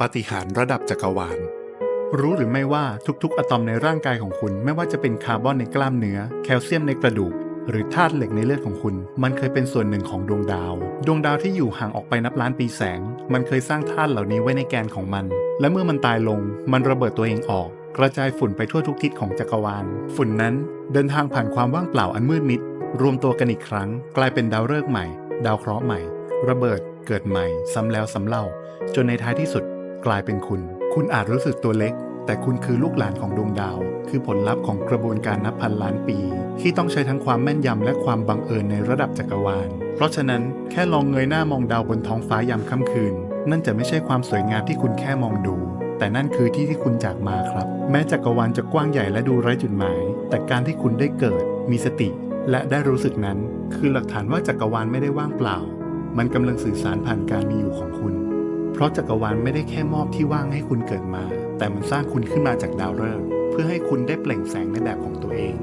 ปาฏิหาริย์ระดับจักรวาล รู้หรือไม่ว่าทุกๆ อะตอมในร่างกายของคุณไม่ว่าจะเป็นคาร์บอนในกล้ามเนื้อ แคลเซียมในกระดูก หรือธาตุเหล็กในเลือดของคุณ มันเคยเป็นส่วนหนึ่งของดวงดาว ดวงดาวที่อยู่ห่างออกไปนับล้านปีแสง มันเคยสร้างธาตุเหล่านี้ไว้ในแกนของมัน และเมื่อมันตายลง มันระเบิดตัวเองออก กระจายฝุ่นไปทั่วทุกทิศของจักรวาล ฝุ่นนั้นเดินทางผ่านความว่างเปล่าอันมืดมิด รวมตัวกันอีกครั้ง กลายเป็นดาวฤกษ์ใหม่ ดาวเคราะห์ใหม่ ระเบิดเกิดใหม่ ซ้ำแล้วซ้ำเล่า จนในท้ายที่สุด กลายเป็นคุณ คุณอาจรู้สึกตัวเล็ก แต่คุณคือลูกหลานของดวงดาว คือผลลัพธ์ของกระบวนการนับพันล้านปี ที่ต้องใช้ทั้งความแม่นยำและความบังเอิญในระดับจักรวาล เพราะฉะนั้นแค่ลองเงยหน้ามองดาวบนท้องฟ้ายามค่ำคืน นั่นจะไม่ใช่ความสวยงามที่คุณแค่มองดูแต่นั่นคือที่ที่คุณจากมาครับ แม้จักรวาลจะกว้างใหญ่และดูไร้จุดหมาย แต่การที่คุณได้เกิด มีสติ และได้รู้สึกนั้น คือหลักฐานว่าจักรวาลไม่ได้ว่างเปล่า มันกำลังสื่อสารผ่านการมีอยู่ของคุณ ราะจักรวาลไม่ได้แค่มอบที่ว่างให้คุณเกิดมา แต่มันสร้างคุณขึ้นมาจากดาวฤกษ์เพื่อให้คุณได้เปล่งแสงในแบบของตัวเอง